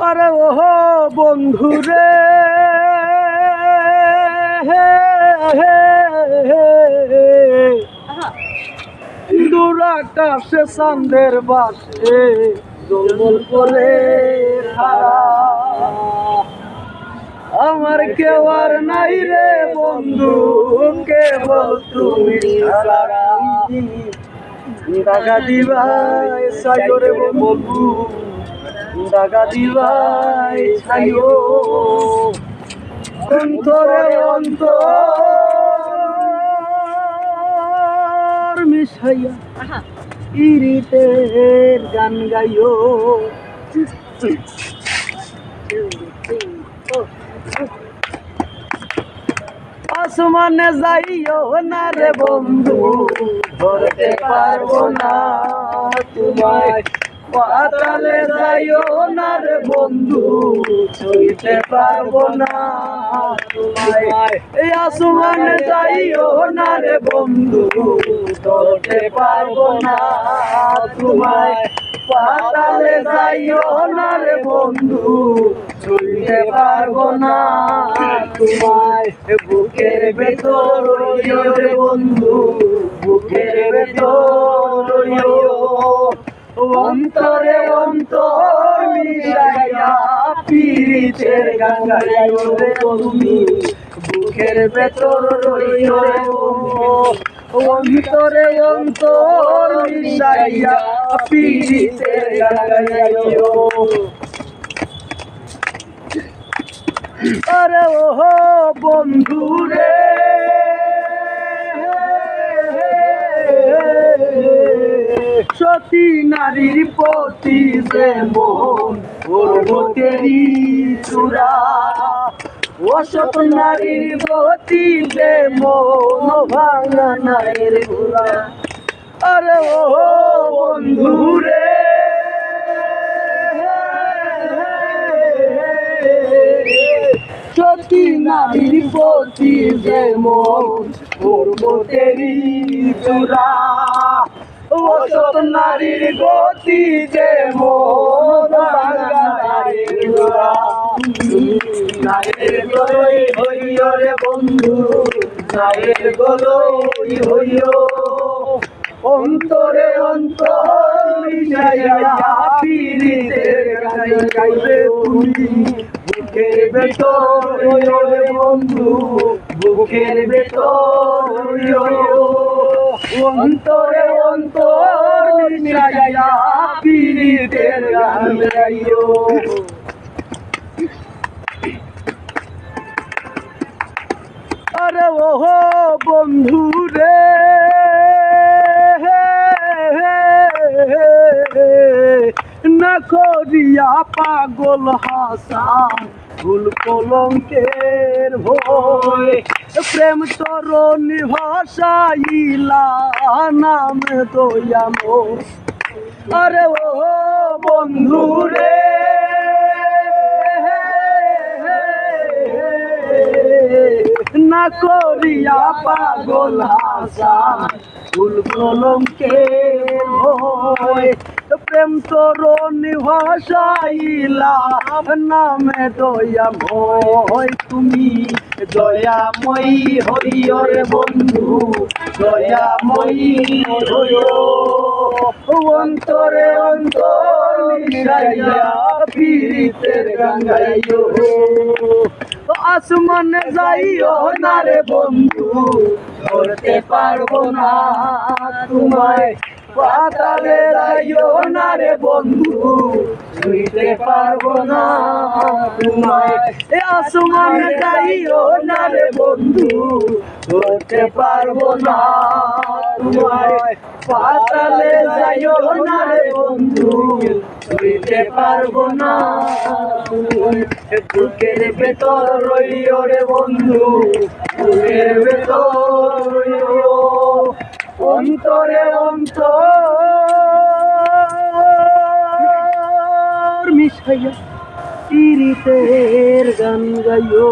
আরে ওহো বন্ধু রে দূর আকাশে চান্দের বাসে জলমল করে আমার কেউ আর নাই রে বন্ধু কেবল তুমি টাকা দিবাই সাগরে বন্ধু। টাকা দিবাই ছাইও। অন্তরে অন্তর মিশাইয়া ইরিতের গান গাইও। আসমানে যাইও না রে বন্ধু ধরতে পারব না তোমায়। পাতালে যাইও না রে বন্ধু, ছুঁইতে পারব না। এই আসমানে যাইও না রে বন্ধু ধরতে পারব না। তোমায় পাতালে যাইও না রে বন্ধু, ছুঁইতে পারব না। তোমায় বুকের ভেতর রে বন্ধু, বুকের ভেতর অন্তরে অন্তর মিশাইয়া পীড়িতের গান গাইও রে তুমি। বুকের ভেতর রইও অন্তরে অন্তর মিশাইয়া পীড়িতের গান আরে সতী নারীর প্রতি যে মোহন পর্বতেরই চূড়া। অসত নারীর প্রতি যে মন ভাঙা নারীর ঘোড়া। আরে ওহো বন্ধু রে, সতী নারীর প্রতি যে মন পর্বতেরই চূড়া। অসত নারীর গতি যে নারীর গলই হইও রে বন্ধু নায়ের গলই হইও। অন্তরে অন্তর বুকের ভেতর বন্ধু, বুকের ভেতর অন্তরে অন্তর মিশাইয়া পীড়িতের গান আরে ওহো বন্ধু রে না করিয়া পাগল হাসান ফুল কলঙ্কের ভয়। প্রেম তরণী ভাষাইলা নামে দয়াম আরে ও বন্ধু রে। না করিয়া পাগল হাসান। ফুল কলঙ্কে ভয়। প্রেম তরণী ভাষাইলা নামে দয়াময় তুমি। দয়াময়ী হরিয়র বন্ধু, দয়াময়ী হরিয় অন্তরে অন্তর মিশাইয়া পীড়িতের গঙ্গাইও। আসমানে যাইও না রে বন্ধু, ধরতে পারব না তোমায়। পাতালে যাইও না রে বন্ধু ছুঁইতে পারব না তোমায়। এ আসমানে যাইও না রে বন্ধু, ধরতে পারব না তোমায়। পাতালে যাইও না রে বন্ধু ছুঁইতে পারব না বুকের ভেতর রইও রে বন্ধু রইও অন্তরে অন্তর মিশাইয়া তিরিতের গান গাইও।